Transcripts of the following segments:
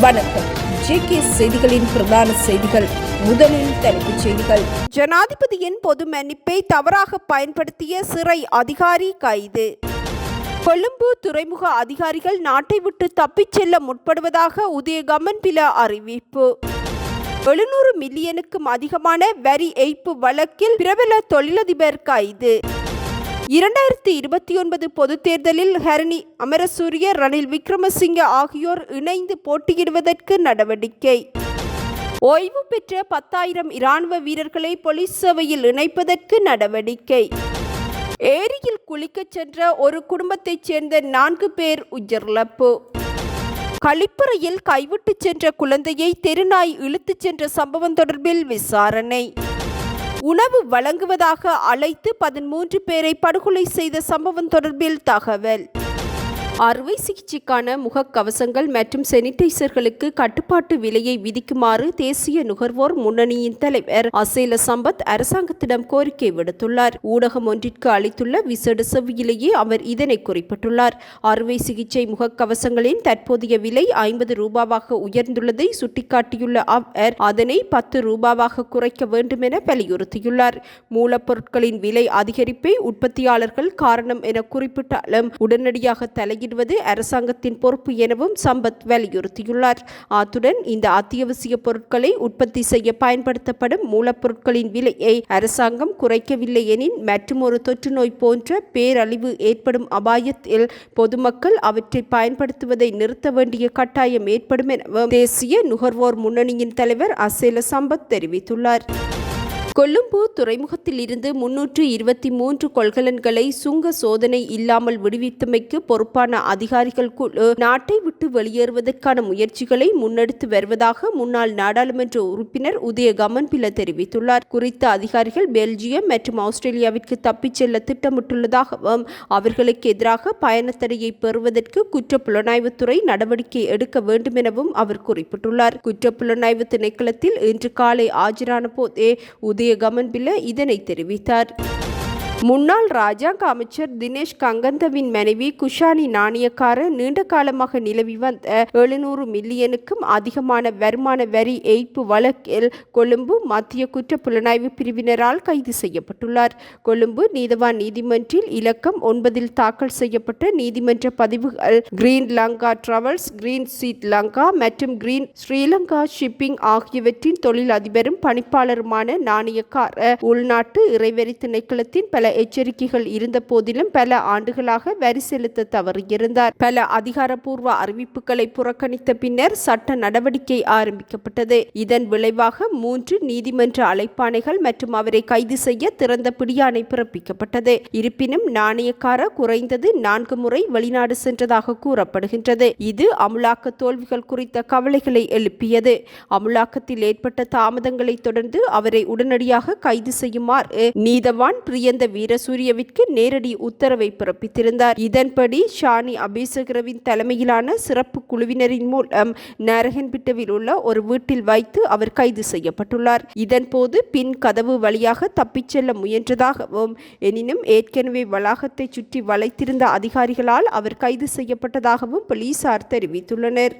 வணக்கம். ஜேகே செய்திகளின் பிரதான செய்திகள். முதலில் தலைப்புச் செய்திகள். ஜனாதிபதியின் பொது மன்னிப்பை தவறாக பயன்படுத்திய சிறை அதிகாரி கைது. கொழும்பு துறைமுக அதிகாரிகள் நாட்டை விட்டு தப்பிச் செல்ல முற்படுவதாக உதயகமன் பில அறிவிப்பு. எழுநூறு மில்லியனுக்கும் அதிகமான வரி ஏய்ப்பு வழக்கில் பிரபல தொழிலதிபர் கைது. இரண்டாயிரத்தி இருபத்தி ஒன்பது பொதுத் தேர்தலில் ஹரணி அமரசூரிய ரணில் விக்ரமசிங்க ஆகியோர் இணைந்து போட்டியிடுவதற்கு நடவடிக்கை. ஓய்வு பெற்ற பத்தாயிரம் இராணுவ வீரர்களை போலீஸ் சேவையில் இணைப்பதற்கு நடவடிக்கை. ஏரியில் குளிக்கச் சென்ற ஒரு குடும்பத்தைச் சேர்ந்த நான்கு பேர் உயிரிழப்பு. கழிப்பறையில் கைவிட்டு சென்ற குழந்தையை தெருநாய் இழுத்துச் சென்ற சம்பவம் தொடர்பில் விசாரணை. உணவு வழங்குவதாக அழைத்து பதிமூன்று பேரை படுகொலை செய்த சம்பவம் தொடர்பில் தகவல். அறுவை சிகிச்சைக்கான முகக்கவசங்கள் மற்றும் சானிடைசர்களுக்கு கட்டுப்பாட்டு விலையை விதிக்குமாறு தேசிய நுகர்வோர் முன்னணியின் தலைவர் அசேல சம்பத் அரசாங்கத்திடம் கோரிக்கை விடுத்துள்ளார். ஊடகம் ஒன்றிற்கு அளித்துள்ள விசேட செவ்வியிலேயே அவர் இதனை குறிப்பிட்டுள்ளார். அறுவை சிகிச்சை முகக்கவசங்களின் தற்போதைய விலை ஐம்பது ரூபாவாக உயர்ந்துள்ளதை சுட்டிக்காட்டியுள்ள அவர் அதனை பத்து ரூபாவாக குறைக்க வேண்டும் என வலியுறுத்தியுள்ளார். மூலப்பொருட்களின் விலை அதிகரிப்பை உற்பத்தியாளர்கள் காரணம் என குறிப்பிட்டாலும் உடனடியாக தலையில் வெளியிடுவது அரசாங்கத்தின் பொறுப்பு எனவும் சம்பத் வலியுறுத்தியுள்ளார். அத்துடன் இந்த அத்தியாவசிய பொருட்களை உற்பத்தி செய்ய பயன்படுத்தப்படும் மூலப்பொருட்களின் விலையை அரசாங்கம் குறைக்கவில்லை எனின் மற்றுமொரு தொற்று நோய் போன்ற பேரழிவு ஏற்படும் அபாயத்தில் பொதுமக்கள் அவற்றை பயன்படுத்துவதை நிறுத்த வேண்டிய கட்டாயம் ஏற்படும் எனவும் தேசிய நுகர்வோர் முன்னணியின் தலைவர் அசேல சம்பத் தெரிவித்துள்ளார். கொழும்பு துறைமுகத்தில் இருந்து முன்னூற்று இருபத்தி மூன்று கொள்கலன்களை சுங்க சோதனை இல்லாமல் விடுவித்தமைக்கு பொறுப்பான அதிகாரிகள் குழு நாட்டை விட்டு வெளியேறுவதற்கான முயற்சிகளை முன்னெடுத்து வருவதாக முன்னாள் நாடாளுமன்ற உறுப்பினர் உதய கமன்பில தெரிவித்துள்ளார். குறித்த அதிகாரிகள் பெல்ஜியம் மற்றும் ஆஸ்திரேலியாவிற்கு தப்பிச் செல்ல திட்டமிட்டுள்ளதாகவும் அவர்களுக்கு எதிராக பயணத்தடையை பெறுவதற்கு குற்ற புலனாய்வுத்துறை நடவடிக்கை எடுக்க வேண்டும் எனவும் அவர் குறிப்பிட்டுள்ளார். குற்ற புலனாய்வு திணைக்களத்தில் இன்று காலை ஆஜரான போதே உதய கமன்பில இதனை தெரிவித்தார். முன்னாள் ராஜாங்க அமைச்சர் தினேஷ் கங்கந்தவின் மனைவி குஷானி நாணயக்கார நீண்ட காலமாக நிலவி வந்த எழுநூறு மில்லியனுக்கும் அதிகமான வருமான வரி ஏய்ப்பு வழக்கில் கொழும்பு மத்திய குற்ற புலனாய்வு பிரிவினரால் கைது செய்யப்பட்டுள்ளார். கொழும்பு நீதவான் நீதிமன்றில் இலக்கம் ஒன்பதில் தாக்கல் செய்யப்பட்ட நீதிமன்ற பதிவுகள் green Lanka travels green seat Lanka மற்றும் கிரீன் ஸ்ரீலங்கா ஷிப்பிங் ஆகியவற்றின் தொழில் அதிபரும் பணிப்பாளருமான நாணயக்கார உள்நாட்டு இறைவரி திணைக்களத்தின் பல எச்சரிக்கைகள் இருந்த போதிலும் பல ஆண்டுகளாக வரி செலுத்த தவறியிருந்தார் பல அதிகாரப்பூர்வ அறிவிப்புகளை புறக்கணித்த பின்னர் சட்ட நடவடிக்கை ஆரம்பிக்கப்பட்டது. இதன் விளைவாக மூன்று நீதிமன்ற அழைப்பாணைகள் மற்றும் அவரை கைது செய்ய திறந்த பிடியாணை பிறப்பிக்கப்பட்டது. இருப்பினும் நாணயக்கார குறைந்தது நான்கு முறை வெளிநாடு சென்றதாக கூறப்படுகின்றது. இது அமுலாக்க தோல்விகள் குறித்த கவலைகளை எழுப்பியது. அமுலாக்கத்தில் ஏற்பட்ட தாமதங்களை தொடர்ந்து அவரை உடனடியாக கைது செய்யுமாறு நீதவான் பிரியந்த வீரசூரியவிற்கு நேரடி உத்தரவை பிறப்பித்திருந்தார். இதன்படி ஷானி அபிசகரவின் தலைமையிலான சிறப்பு குழுவினரின் மூலம் நாரகன்பிட்டவில் உள்ள ஒரு வீட்டில் வைத்து அவர் கைது செய்யப்பட்டுள்ளார். இதன்போது பின் கதவு வழியாக தப்பிச் செல்ல முயன்றதாகவும் எனினும் ஏற்கனவே வளாகத்தை சுற்றி வளைத்திருந்த அதிகாரிகளால் அவர் கைது செய்யப்பட்டதாகவும் போலீசார் தெரிவித்துள்ளனர்.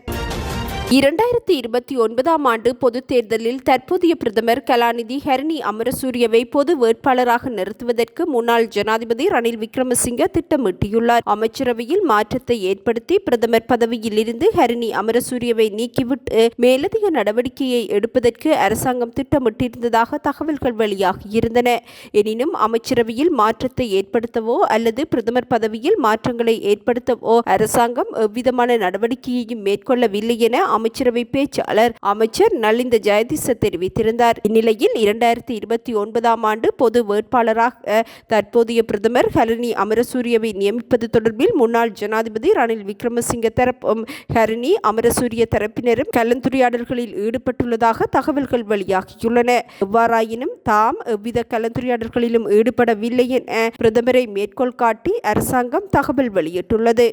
இரண்டாயிரத்தி இருபத்தி ஒன்பதாம் ஆண்டு பொதுத் தேர்தலில் தற்போதைய பிரதமர் கலாநிதி ஹரணி அமரசூரியவை பொது வேட்பாளராக நிறுத்துவதற்கு முன்னாள் ஜனாதிபதி ரணில் விக்ரமசிங்க திட்டமிட்டியுள்ளார். அமைச்சரவையில் மாற்றத்தை ஏற்படுத்தி பிரதமர் பதவியில் இருந்து ஹரணி அமரசூரியவை நீக்கிவிட்டு மேலதிக நடவடிக்கையை எடுப்பதற்கு அரசாங்கம் திட்டமிட்டிருந்ததாக தகவல்கள் வெளியாகியிருந்தன. எனினும் அமைச்சரவையில் மாற்றத்தை ஏற்படுத்தவோ அல்லது பிரதமர் பதவியில் மாற்றங்களை ஏற்படுத்தவோ அரசாங்கம் எவ்விதமான நடவடிக்கையையும் மேற்கொள்ளவில்லை என அமைச்சரவை பேச்சாளர் அமைச்சர் நலிந்த ஜெயதிச தெரிவித்திருந்தார். இந்நிலையில் இரண்டாயிரத்தி இருபத்தி ஒன்பதாம் ஆண்டு பொது வேட்பாளராக தற்போதைய பிரதமர் ஹரணி அமரசூரியவை நியமிப்பது தொடர்பில் முன்னாள் ஜனாதிபதி ரணில் விக்ரமசிங்க தரப்பும் ஹரணி அமரசூரிய தரப்பினரும் கலந்துரையாடல்களில் ஈடுபட்டுள்ளதாக தகவல்கள் வெளியாகியுள்ளன. எவ்வாறாயினும் தாம் எவ்வித கலந்துரையாடல்களிலும் ஈடுபடவில்லை என பிரதமரை மேற்கோள் காட்டி அரசாங்கம் தகவல் வெளியிட்டுள்ளது.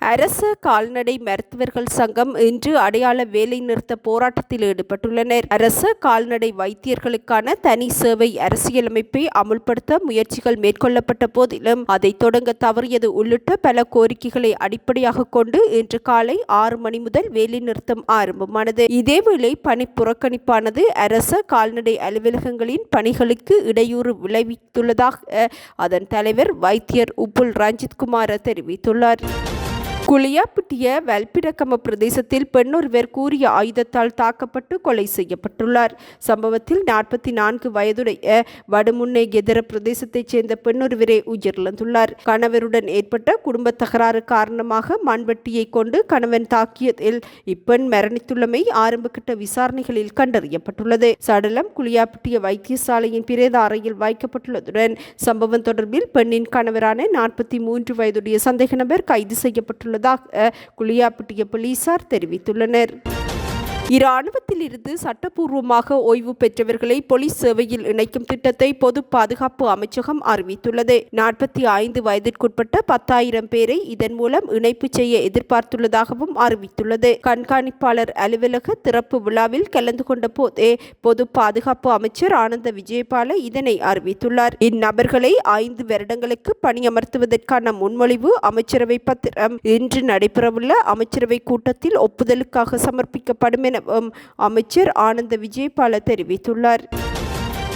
அரச கால்நடை மருத்துவர்கள் சங்கம் இன்று அடையாள வேலை நிறுத்த போராட்டத்தில் ஈடுபட்டுள்ளனர். அரச கால்நடை வைத்தியர்களுக்கான தனி சேவை அரசியலமைப்பை அமுல்படுத்த முயற்சிகள் மேற்கொள்ளப்பட்ட போதிலும் அதை தொடங்க தவறியது உள்ளிட்ட பல கோரிக்கைகளை அடிப்படையாக கொண்டு இன்று காலை ஆறு மணி முதல் வேலை நிறுத்தம் ஆரம்பமானது. இதேவேளை பணி புறக்கணிப்பானது அரச கால்நடை அலுவலகங்களின் பணிகளுக்கு இடையூறு விளைவித்துள்ளதாக அதன் தலைவர் வைத்தியர் உப்புல் ரஞ்சித் குமார் தெரிவித்துள்ளார். குளியாப்பிட்டிய வல்பிடக்கம பிரதேசத்தில் பெண்ணொருவர் கூறிய ஆயுதத்தால் தாக்கப்பட்டு கொலை செய்யப்பட்டுள்ளார். சம்பவத்தில் நாற்பத்தி நான்கு வயதுடைய வடமுன்னை எதிர பிரதேசத்தைச் சேர்ந்த பெண்ணொருவரே உயிரிழந்துள்ளார். கணவருடன் ஏற்பட்ட குடும்ப தகராறு காரணமாக மண்வெட்டியை கொண்டு கணவன் தாக்கியதில் இப்பெண் மரணித்துள்ளமை ஆரம்பகட்ட விசாரணைகளில் கண்டறியப்பட்டுள்ளது. சடலம் குளியாப்பிட்டிய வைத்தியசாலையின் பிரேத அறையில் வைக்கப்பட்டுள்ளதுடன் சம்பவம் தொடர்பில் பெண்ணின் கணவரான நாற்பத்தி மூன்று வயதுடைய சந்தேக நபர் கைது செய்யப்பட்டுள்ளதாக குளியாப்பிட்டிய போலீசார் தெரிவித்துள்ளனர். இராணுவத்திலிருந்து சட்டப்பூர்வமாக ஓய்வு பெற்றவர்களை போலீஸ் சேவையில் இணைக்கும் திட்டத்தை பொது பாதுகாப்பு அமைச்சகம் அறிவித்துள்ளது. நாற்பத்தி ஐந்து வயதிற்குட்பட்ட பத்தாயிரம் பேரை இதன் மூலம் இணைப்பு செய்ய எதிர்பார்த்துள்ளதாகவும் அறிவித்துள்ளது. கண்காணிப்பாளர் அலுவலக திறப்பு விழாவில் கலந்து கொண்ட போதே பொது பாதுகாப்பு அமைச்சர் ஆனந்த விஜயபால இதனை அறிவித்துள்ளார். இந்நபர்களை ஐந்து வருடங்களுக்கு பணியமர்த்துவதற்கான முன்மொழிவு அமைச்சரவை பத்திரம் இன்று நடைபெறவுள்ள அமைச்சரவை கூட்டத்தில் ஒப்புதலுக்காக சமர்ப்பிக்கப்படும் என அமைச்சர் ஆனந்த விஜயபால தெரிவித்துள்ளார்.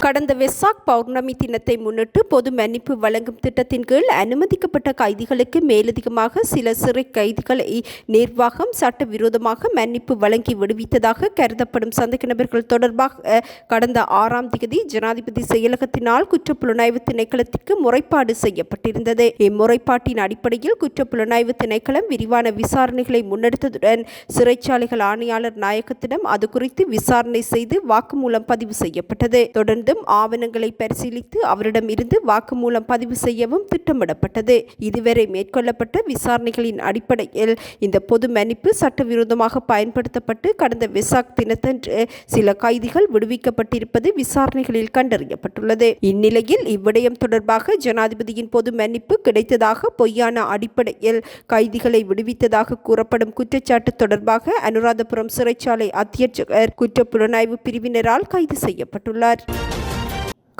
கடந்த வெசாக் பௌர்ணமி தினத்தை முன்னிட்டு பொது மன்னிப்பு வழங்கும் திட்டத்தின் கீழ் அனுமதிக்கப்பட்ட கைதிகளுக்கு மேலதிகமாக சில சிறை கைதிகளை நிர்வாகம் சட்டவிரோதமாக மன்னிப்பு வழங்கி விடுவித்ததாக கருதப்படும் சந்தேக நபர்கள் தொடர்பாக கடந்த ஆறாம் தேதி ஜனாதிபதி செயலகத்தினால் குற்றப்புலனாய்வு திணைக்களத்திற்கு முறைப்பாடு செய்யப்பட்டிருந்தது. இம்முறைப்பாட்டின் அடிப்படையில் குற்றப்புலனாய்வு திணைக்களம் விரிவான விசாரணைகளை முன்னெடுத்ததுடன் சிறைச்சாலைகள் ஆணையாளர் நாயகத்திடம் அது குறித்து விசாரணை செய்து வாக்குமூலம் பதிவு செய்யப்பட்டது. தொடர்ந்து மீண்டும் ஆவணங்களை பரிசீலித்து அவரிடம் இருந்து வாக்குமூலம் பதிவு செய்யவும் திட்டமிடப்பட்டது. இதுவரை மேற்கொள்ளப்பட்ட விசாரணைகளின் அடிப்படையில் இந்த பொது மன்னிப்பு சட்டவிரோதமாக பயன்படுத்தப்பட்டு கடந்த விசாக் தினத்தன்று சில கைதிகள் விடுவிக்கப்பட்டிருப்பது விசாரணைகளில் கண்டறியப்பட்டுள்ளது. இந்நிலையில் இவ்விடயம் தொடர்பாக ஜனாதிபதியின் பொது மன்னிப்பு கிடைத்ததாக பொய்யான அடிப்படையில் கைதிகளை விடுவித்ததாக கூறப்படும் குற்றச்சாட்டு தொடர்பாக அனுராதபுரம் சிறைச்சாலை அத்தியட்சகர் குற்ற புலனாய்வு பிரிவினரால் கைது செய்யப்பட்டுள்ளார்.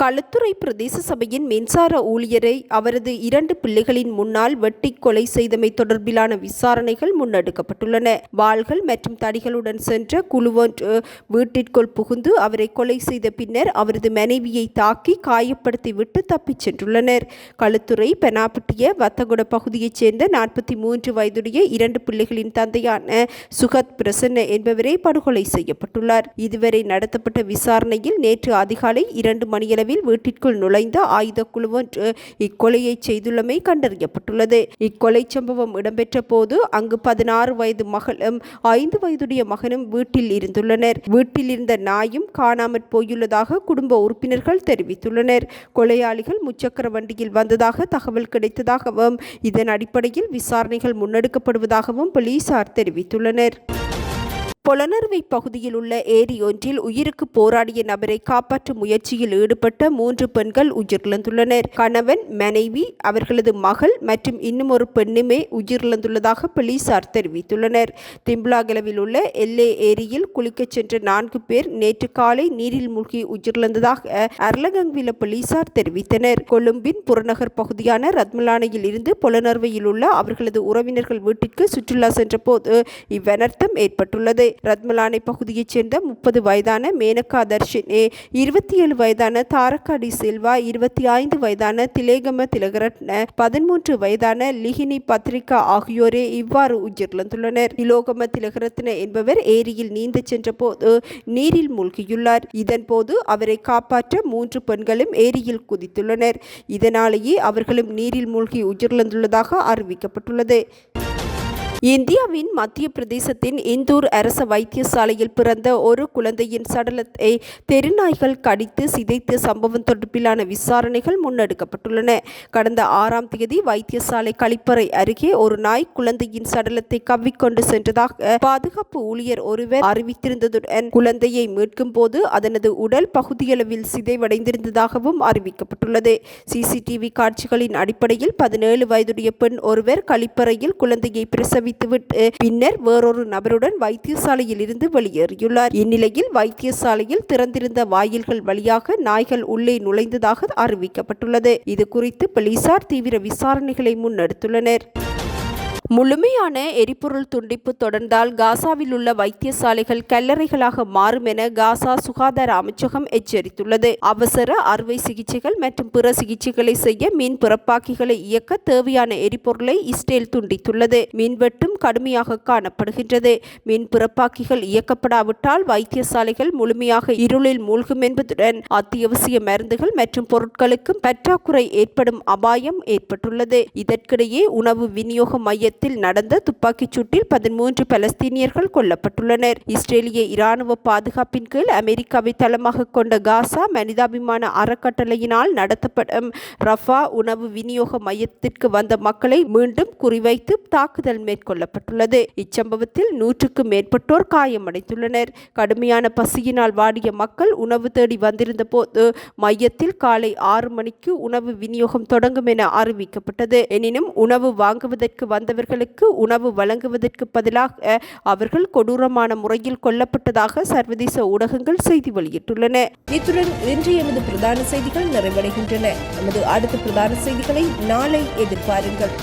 களுத்துறை பிரதேச சபையின் மின்சார ஊழியரை அவரது இரண்டு பிள்ளைகளின் முன்னால் வெட்டி கொலை செய்தமை தொடர்பிலான விசாரணைகள் முன்னெடுக்கப்பட்டுள்ளன. வாள்கள் மற்றும் தடிகளுடன் சென்ற குழுவொன்று வீட்டிற்குள் புகுந்து அவரை கொலை செய்த பின்னர் அவரது மனைவியை தாக்கி காயப்படுத்திவிட்டு தப்பிச் சென்றுள்ளனர். களுத்துறை பெனாப்பட்டிய வத்தகுட பகுதியைச் சேர்ந்த நாற்பத்தி மூன்று வயதுடைய இரண்டு பிள்ளைகளின் தந்தையான சுகத் பிரசன்ன என்பவரே படுகொலை செய்யப்பட்டுள்ளார். இதுவரை நடத்தப்பட்ட விசாரணையில் நேற்று அதிகாலை இரண்டு மணியளவில் அளவில் வீட்டிற்குள் நுழைந்த ஆயுத குழுவொன்று இக்கொலையை செய்துள்ளமை கண்டறியப்பட்டுள்ளது. இக்கொலை சம்பவம் இடம்பெற்ற போது அங்கு பதினாறு வயது மகளும் ஐந்து வயதுடைய மகனும் வீட்டில் இருந்துள்ளனர். வீட்டில் இருந்த நாயும் காணாமற் போயுள்ளதாக குடும்ப உறுப்பினர்கள் தெரிவித்துள்ளனர். கொலையாளிகள் முச்சக்கர வண்டியில் வந்ததாக தகவல் கிடைத்ததாகவும் இதன் அடிப்படையில் விசாரணைகள் முன்னெடுக்கப்படுவதாகவும் போலீசார் தெரிவித்துள்ளனர். பொலனறுவை பகுதியில் உள்ள ஏரி ஒன்றில் உயிருக்கு போராடிய நபரை காப்பாற்றும் முயற்சியில் ஈடுபட்ட மூன்று பெண்கள் உயிரிழந்துள்ளனர். கணவன் மனைவி அவர்களது மகள் மற்றும் இன்னும் ஒரு பெண்ணுமே உயிரிழந்துள்ளதாக போலீசார் தெரிவித்துள்ளனர். திம்புலாகலவில் உள்ள எல்லே ஏரியில் குளிக்கச் சென்ற நான்கு பேர் நேற்று காலை நீரில் மூழ்கி உயிரிழந்ததாக அர்லகங்வில போலீசார் தெரிவித்தனர். கொழும்பின் புறநகர் பகுதியான ரத்மலானையில் இருந்து புலனர்வையில் உள்ள அவர்களது உறவினர்கள் வீட்டிற்கு சுற்றுலா சென்றபோது இவ்வனர்த்தம் ஏற்பட்டுள்ளது. ரத்மலானை பகுதியைச் சேர்ந்த முப்பது வயதான மேனகா தர்ஷினே இருபத்தி ஏழு வயதான தாரக்காடி செல்வா இருபத்தி ஐந்து வயதான திலேகம திலகரட்ன பதிமூன்று வயதான லிஹினி பத்ரிகா ஆகியோரே இவ்வாறு உயிரிழந்துள்ளனர். திலோகம திலகரத்ன என்பவர் ஏரியில் நீந்து சென்ற போது நீரில் மூழ்கியுள்ளார். இதன்போது அவரை காப்பாற்ற மூன்று பெண்களும் ஏரியில் குதித்துள்ளனர். இதனாலேயே அவர்களும் நீரில் மூழ்கி உயிரிழந்துள்ளதாக அறிவிக்கப்பட்டுள்ளது. இந்தியாவின் மத்திய பிரதேசத்தின் இந்தூர் அரச வைத்தியசாலையில் பிறந்த ஒரு குழந்தையின் சடலத்தை தெருநாய்கள் கடித்து சிதைத்த சம்பவம் தொடர்பிலான விசாரணைகள் முன்னெடுக்கப்பட்டுள்ளன. கடந்த ஆறாம் தேதி வைத்தியசாலை கழிப்பறை அருகே ஒரு நாய் குழந்தையின் சடலத்தை கவ்விக்கொண்டு சென்றதாக பாதுகாப்பு ஊழியர் ஒருவர் அறிவித்திருந்ததுடன் குழந்தையை மீட்கும் போது அதனது உடல் பகுதியளவில் சிதைவடைந்திருந்ததாகவும் அறிவிக்கப்பட்டுள்ளது. சிசிடிவி காட்சிகளின் அடிப்படையில் பதினேழு வயதுடைய பெண் ஒருவர் கழிப்பறையில் குழந்தையை பிரசவி தெரிவித்துவிட்டு பின்னர் வேறொரு நபருடன் வைத்தியசாலையில் இருந்து வெளியேறியுள்ளார். இந்நிலையில் வைத்தியசாலையில் திறந்திருந்த வாயில்கள் வழியாக நாய்கள் உள்ளே நுழைந்ததாக அறிவிக்கப்பட்டுள்ளது. இது குறித்து போலீசார் தீவிர விசாரணைகளை முன்னெடுத்துள்ளனர். முழுமையான எரிபொருள் துண்டிப்பு தொடர்ந்தால் காசாவில் உள்ள வைத்தியசாலைகள் கல்லறைகளாக மாறும் என காசா சுகாதார அமைச்சகம் எச்சரித்துள்ளது. அவசர அறுவை சிகிச்சைகள் மற்றும் பிற சிகிச்சைகளை செய்ய மீன் பிறப்பாக்கிகளை இயக்க தேவையான எரிபொருளை இஸ்ரேல் துண்டித்துள்ளது. மின்வெட்டும் கடுமையாக காணப்படுகின்றது. மீன் பிறப்பாக்கிகள் இயக்கப்படாவிட்டால் வைத்தியசாலைகள் முழுமையாக இருளில் மூழ்கும் என்பதுடன் அத்தியாவசிய மருந்துகள் மற்றும் பொருட்களுக்கும் பற்றாக்குறை ஏற்படும் அபாயம் ஏற்பட்டுள்ளது. இதற்கிடையே உணவு விநியோக மையத்தில் நடந்த துப்பாக்கிச் சூட்டில் பதிமூன்று பலஸ்தீனியர்கள் கொல்லப்பட்டுள்ளனர். இஸ்ரேலிய இராணுவ பாதுகாப்பின் கீழ் அமெரிக்காவை தளமாக கொண்ட காசா மனிதாபிமான அறக்கட்டளையினால் நடத்தப்படும் ரஃபா உணவு விநியோக மையத்திற்கு வந்த மக்களை மீண்டும் குறிவைத்து தாக்குதல் மேற்கொள்ளப்பட்டுள்ளது. இச்சம்பவத்தில் நூற்றுக்கும் மேற்பட்டோர் காயமடைந்துள்ளனர். கடுமையான பசியினால் வாடிய மக்கள் உணவு தேடி வந்திருந்த போது மையத்தில் காலை ஆறு மணிக்கு உணவு விநியோகம் தொடங்கும் என அறிவிக்கப்பட்டது. எனினும் உணவு வாங்குவதற்கு வந்தவர்களுக்கு உணவு வழங்குவதற்கு பதிலாக அவர்கள் கொடூரமான முறையில் கொல்லப்பட்டதாக சர்வதேச ஊடகங்கள் செய்தி வெளியிட்டுள்ளன. இத்துடன் இன்று எமது பிரதான செய்திகள் நிறைவடைகின்றன. நமது அடுத்த பிரதான செய்திகளை நாளை எதிர்பாருங்கள்.